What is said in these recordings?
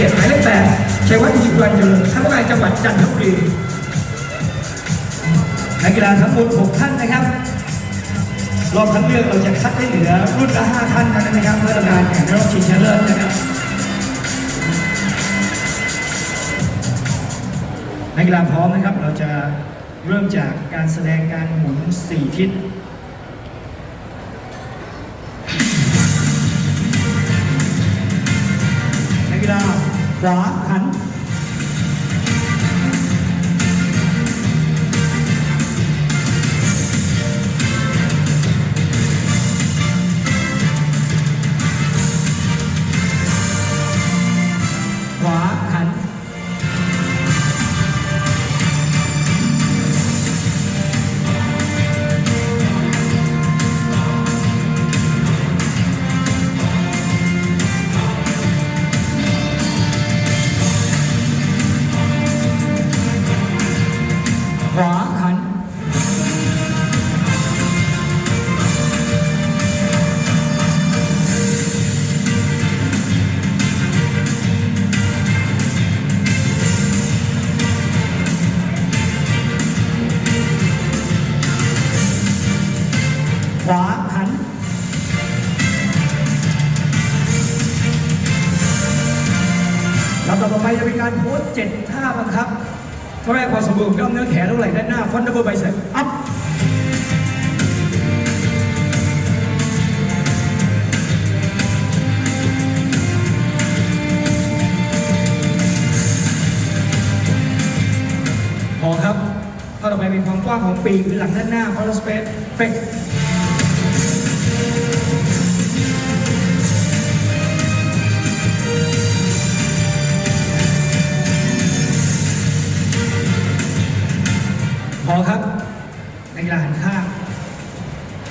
เจ็ดหมายเลขแปดชัยวัฒน์อินทร์วันเจริญข้าราชการจังหวัดจันทบุรีนักกีฬาทั้งหมดหกท่านนะครับ รอบคัดเลื่อกเราจะคัดให้เหลือรุ่นละห้าท่านนั้นนะครับเพื่อการแข่งรอบชิงชนะเลิศนะครับนักกีฬาพร้อมนะครับเราจะเริ่มจากการแสดงการหมุนสี่ทิศ ขวาหัน อไปจะเป็นการโพสเจ็ดท่าบังคับท่าแรกพอสมบูรณ์กล้ามเนื้อแขนเท่าไหร่ด้านหน้าฟอนดับเบิลไบเซ็ปอัพพอครับท่าต่อไปเป็นความกว้างของปีกหรือหลังด้านหน้าฟอนสเปซเฟก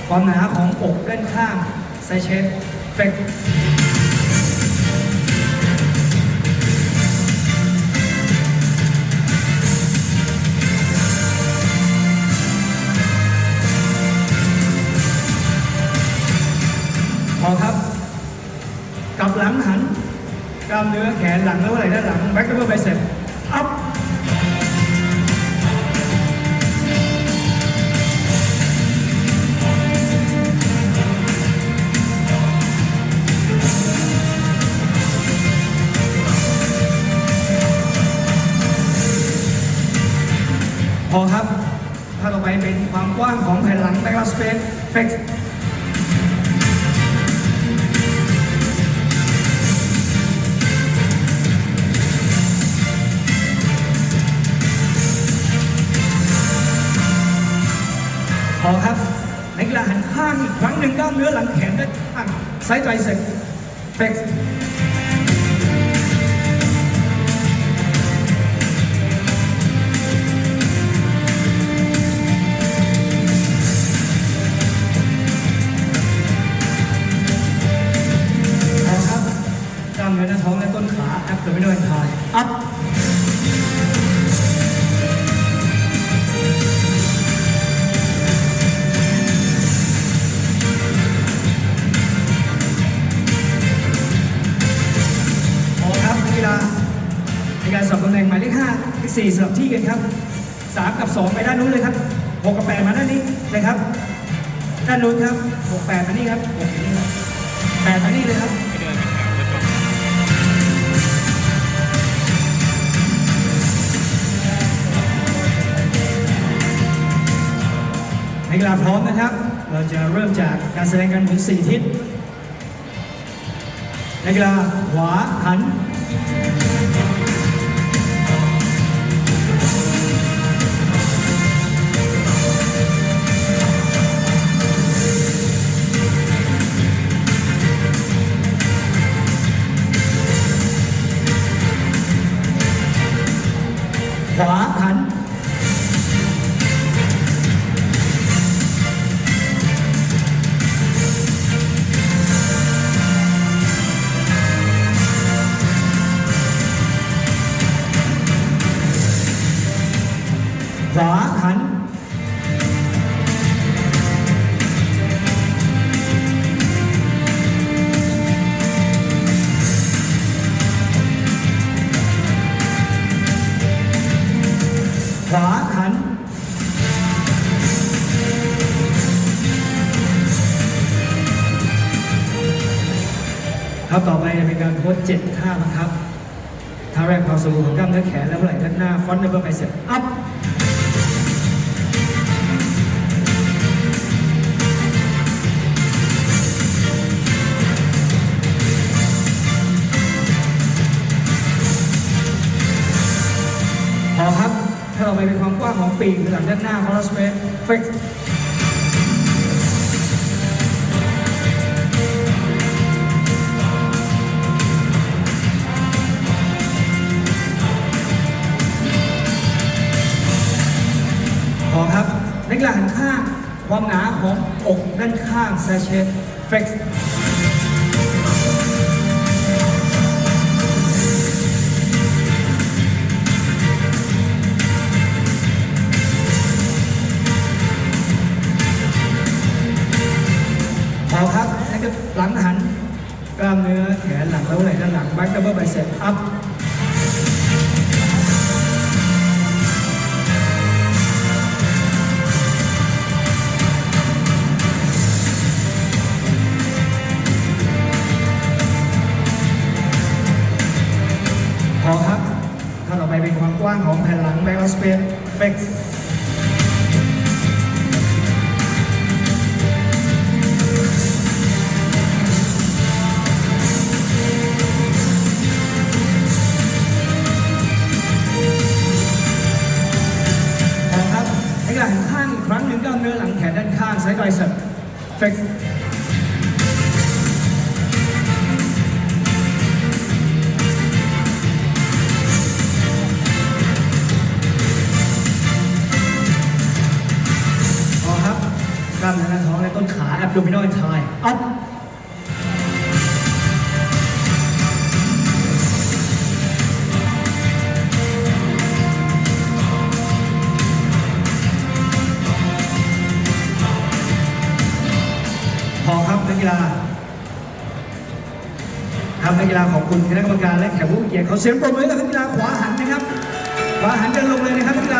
ความหนาของอกด้านข้างไซเชฟเฟกพอครับ กลับหลังหัน กล้ามเนื้อแขนหลังแล้วอะไรด้านหลังแบ็คดับเบิลไบเซ็ปอัพ ถ้าต่อไปเป็นความกว้างของแผ่นหลังแบ็กลาสเปซเฟกพอครับในกีฬาหันข้างอีกครั้งหนึ่งกล้ามเนื้อหลังแขนด้านข้างไซด์ไตรเซ็ปเฟก เลขห้าเลขสี่สลับที่กันครับสามกับสองไปด้านนู้นเลยครับหกกับแปดมาด้านนี้เลยครับด้านนู้นครับหกแปดมานี่ครับหกอยู่นี่ครับแปดมานี่เลยครับไม่เดินเวกระจกนักกีฬาพร้อมนะครับ เราจะเริ่มจากการแสดงการหมุน4ทิศนักกีฬาขวาหัน ขว ครับต่อไปจะเป็นการโพสเจ็ดท่าบังคับท่าแรกความสูงของกล้ามเนื้อแขนและหัวไหล่ด้านหน้าฟอนต์เดบเบิลไบเซ็ปอัพพอครับถ้าเราไปเป็นความกว้างของปีกหลังด้านหน้าคอร์สเฟสเฟกพ ความหนาของอกด้านข้างแซเชตเฟกซ์พอครับแล้วก็หลังหัน กล้ามเนื้อแขนหลังแล้วไหล่ด้านหลังแบ็คดั กว้างของแผ่นหลังแบ็กสเปนเฟกพอครับให้หลังข้างครั้งหนึ่งกล้ามเนื้อหลังแขนด้านข้างไซด์ไบเซ็ปเฟก ล้ามเนื้อหน้าท้องและต้นขา abdominal incline up พอครับนักกีฬาครับนักกีฬาขอบคุณคณะกรรมการและแขกผู้เกียรติเขาเสียงปรบมือกับนักกีฬาขวาหันนะครับขวาหันเดินลงเลยนะครับนักกีฬา